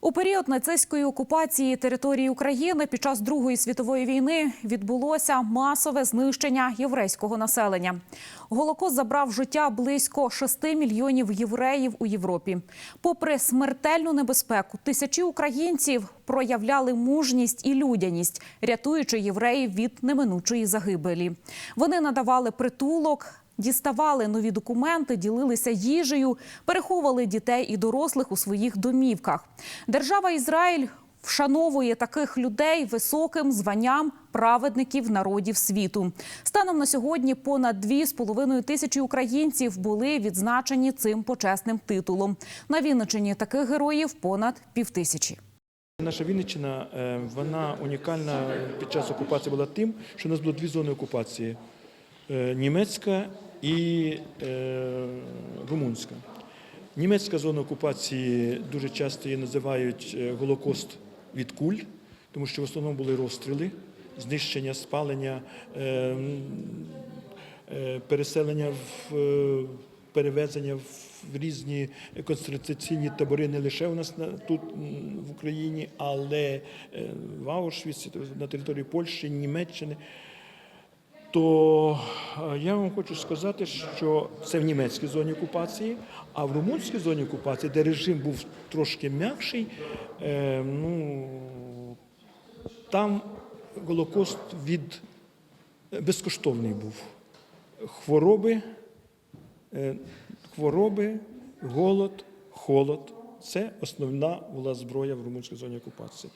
У період нацистської окупації території України під час Другої світової війни відбулося масове знищення єврейського населення. Голокост забрав життя близько 6 мільйонів євреїв у Європі. Попри смертельну небезпеку, тисячі українців проявляли мужність і людяність, рятуючи євреїв від неминучої загибелі. Вони надавали притулок. Діставали нові документи, ділилися їжею, переховували дітей і дорослих у своїх домівках. Держава Ізраїль вшановує таких людей високим званням праведників народів світу. Станом на сьогодні понад 2,5 тисячі українців були відзначені цим почесним титулом. На Вінниччині таких героїв понад півтисячі. Наша Вінниччина е, вона унікальна під час окупації була тим, що у нас було дві зони окупації: Е, німецька і е, румунська. Німецька зона окупації дуже часто її називають е, Голокост від куль, тому що в основному були розстріли, знищення, спалення, е, е, переселення в е, перевезення в різні концентраційні табори не лише у нас на тут в Україні, але е, в Аушвіці, на території Польщі, Німеччини. То е, я вам хочу сказати, що це в німецькій зоні окупації, а в румунській зоні окупації, де режим був трошки м'якший, е, ну там Голокост від е, безкоштовний був. Хвороби, хвороби, голод, холод це основна була зброя в румунській зоні окупації.